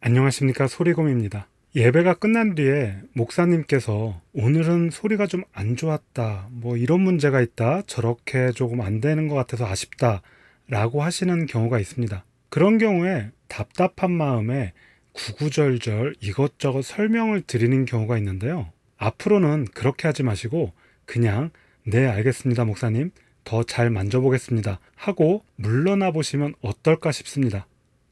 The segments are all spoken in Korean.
안녕하십니까 소리곰입니다. 예배가 끝난 뒤에 목사님께서 오늘은 소리가 좀 안 좋았다, 뭐 이런 문제가 있다, 저렇게 조금 안 되는 것 같아서 아쉽다, 라고 하시는 경우가 있습니다. 그런 경우에 답답한 마음에 구구절절 이것저것 설명을 드리는 경우가 있는데요. 앞으로는 그렇게 하지 마시고 그냥 네, 알겠습니다, 목사님. 더 잘 만져보겠습니다. 하고 물러나 보시면 어떨까 싶습니다.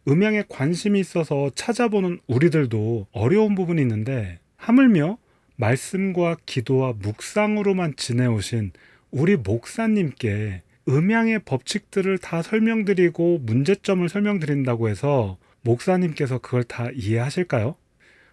음향에 관심이 있어서 찾아보는 우리들도 어려운 부분이 있는데 하물며 말씀과 기도와 묵상으로만 지내오신 우리 목사님께 음향의 법칙들을 다 설명드리고 문제점을 설명드린다고 해서 목사님께서 그걸 다 이해하실까요?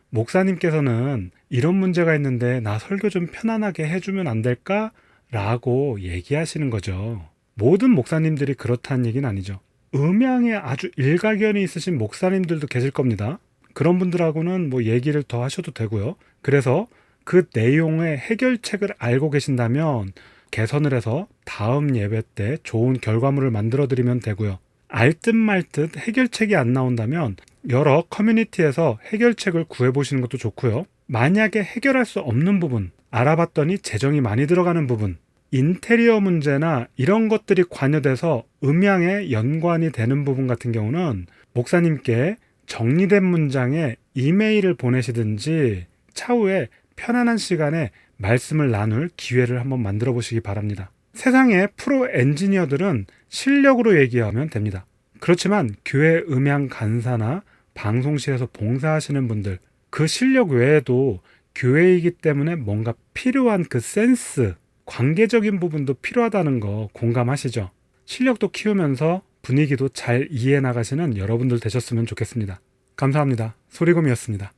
목사님께서는 이런 문제가 있는데 나 설교 좀 편안하게 해주면 안 될까? 라고 얘기하시는 거죠. 모든 목사님들이 그렇다는 얘기는 아니죠. 음향에 아주 일가견이 있으신 목사님들도 계실 겁니다. 그런 분들하고는 뭐 얘기를 더 하셔도 되고요. 그래서 그 내용의 해결책을 알고 계신다면 개선을 해서 다음 예배 때 좋은 결과물을 만들어 드리면 되고요. 알 듯 말 듯 해결책이 안 나온다면 여러 커뮤니티에서 해결책을 구해 보시는 것도 좋고요. 만약에 해결할 수 없는 부분, 알아봤더니 재정이 많이 들어가는 부분, 인테리어 문제나 이런 것들이 관여돼서 음향에 연관이 되는 부분 같은 경우는 목사님께 정리된 문장에 이메일을 보내시든지 차후에 편안한 시간에 말씀을 나눌 기회를 한번 만들어 보시기 바랍니다. 세상의 프로 엔지니어들은 실력으로 얘기하면 됩니다. 그렇지만 교회 음향 간사나 방송실에서 봉사하시는 분들 그 실력 외에도 교회이기 때문에 뭔가 필요한 그 센스, 관계적인 부분도 필요하다는 거 공감하시죠? 실력도 키우면서 분위기도 잘 이해해 나가시는 여러분들 되셨으면 좋겠습니다. 감사합니다. 소리곰이었습니다.